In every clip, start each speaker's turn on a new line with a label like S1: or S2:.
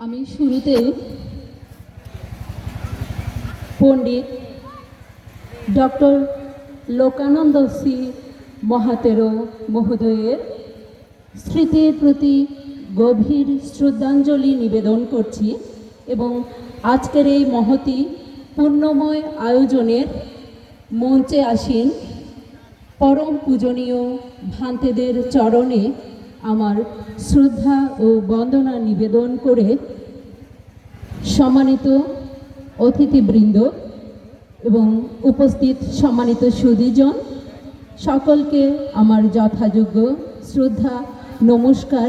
S1: আমি শুরুতে পণ্ডিত doctor লোকানন্দ C মহাতেরো মহোদয়ের স্মৃতির প্রতি গভীর শ্রদ্ধাঞ্জলি নিবেদন করছি এবং আজকের এই মহতি পূর্ণময় আয়োজনের মঞ্চে আসীন পরম পূজনীয় ভান্তেদের চরণে আমার শ্রদ্ধা ও বন্দনা নিবেদন করে সম্মানিত অতিথিবৃন্দ এবং উপস্থিত সম্মানিত সুদীজন সকলকে আমার যথাযোগ্য শ্রদ্ধা, নমস্কার,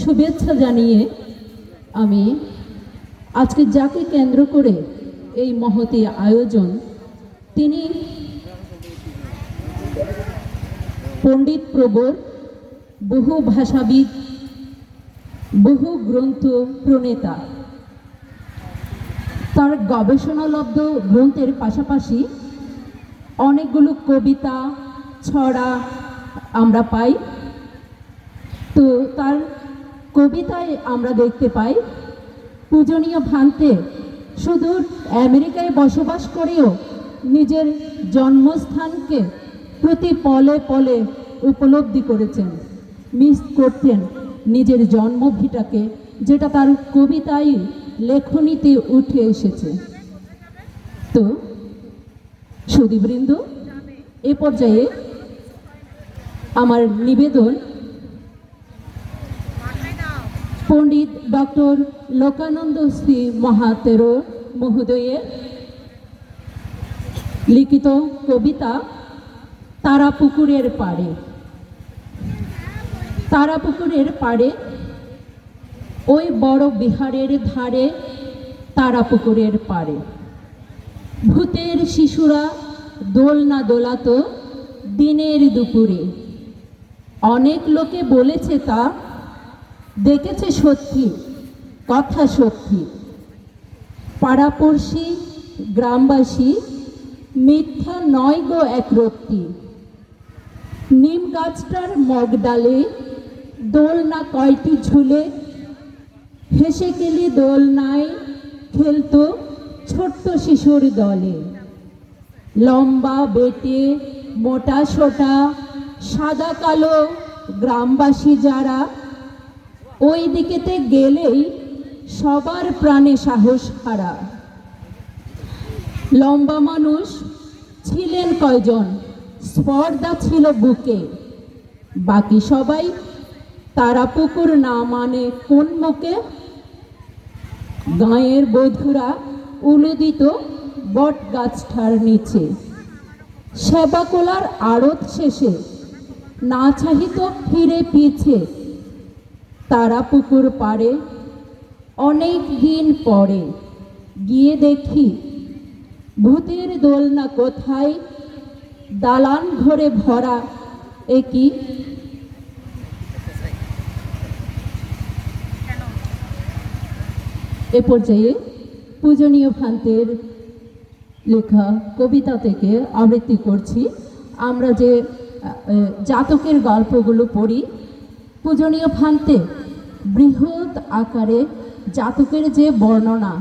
S1: শুভেচ্ছা জানিয়ে আমি আজকে যাকে কেন্দ্র করে এই মহতি আয়োজন, তিনি পণ্ডিত প্রবর বহু ভাষাবিদ, বহু গ্রন্থ প্রণেতা। তার গবেষণালব্ধ গ্রন্থের পাশাপাশি অনেকগুলো কবিতা, ছড়া আমরা পাই। তো তার কবিতায় আমরা দেখতে পাই, পূজনীয় ভান্তে সুদূর আমেরিকায় বসবাস করেও নিজের জন্মস্থানকে প্রতি পলে পলে উপলব্ধি করেছেন। মিস করতেন নিজের জন্মভিটাকে, যেটা তার কবিতায় লেখনীতে উঠে এসেছে। তো সুদীবৃন্দ এ পর্যায়ে আমার নিবেদন পণ্ডিত ডক্টর লোকানন্দ শ্রী মহাতেরো মহোদয়ের লিখিত কবিতা তারা পুকুরের পাড়ে। তারাপুকুরের পাড়ে, ওই বড় বিহারের ধারে তারাপুকুরের পাড়ে। ভূতের শিশুরা দোলনা দোলাতো দিনের দুপুরে। অনেক লোকে বলেছে তা, দেখেছে সত্যি, কথা সত্যি। পাড়াপড়শি, গ্রামবাসী, মিথ্যা নয় গো এক একরত্তি। নিম গাছটার মগডালে দোলনা কয়টি ঝুলে? হেসে গেলে দোল নাই খেলতো ছোট্ট শিশুর দলে। লম্বা বেটে, মোটা সোটা, সাদা কালো গ্রামবাসী যারা ওই দিকেতে গেলেই সবার প্রাণে সাহস হারা। লম্বা মানুষ ছিলেন কয়জন? স্পর্ধা ছিল বুকে। বাকি সবাই তারা পুকুর না মানে কোন মুখে? গাঁয়ের বধুরা উলু দিত বট গাছটার নিচে। সেবাকোলার আড়ত শেষে না চাহিত ফিরে পিছে। তারা পুকুর পাড়ে অনেক দিন পরে গিয়ে দেখি ভূতের দোলনা কোথায়? দালান ঘরে ভরা একই এ পর্যায়ে পূজনীয় ভান্তের লেখা কবিতা থেকে আবৃত্তি করছি। আমরা যে জাতকের গল্পগুলো পড়ি, পূজনীয় ভান্তে বৃহৎ আকারে জাতকের যে বর্ণনা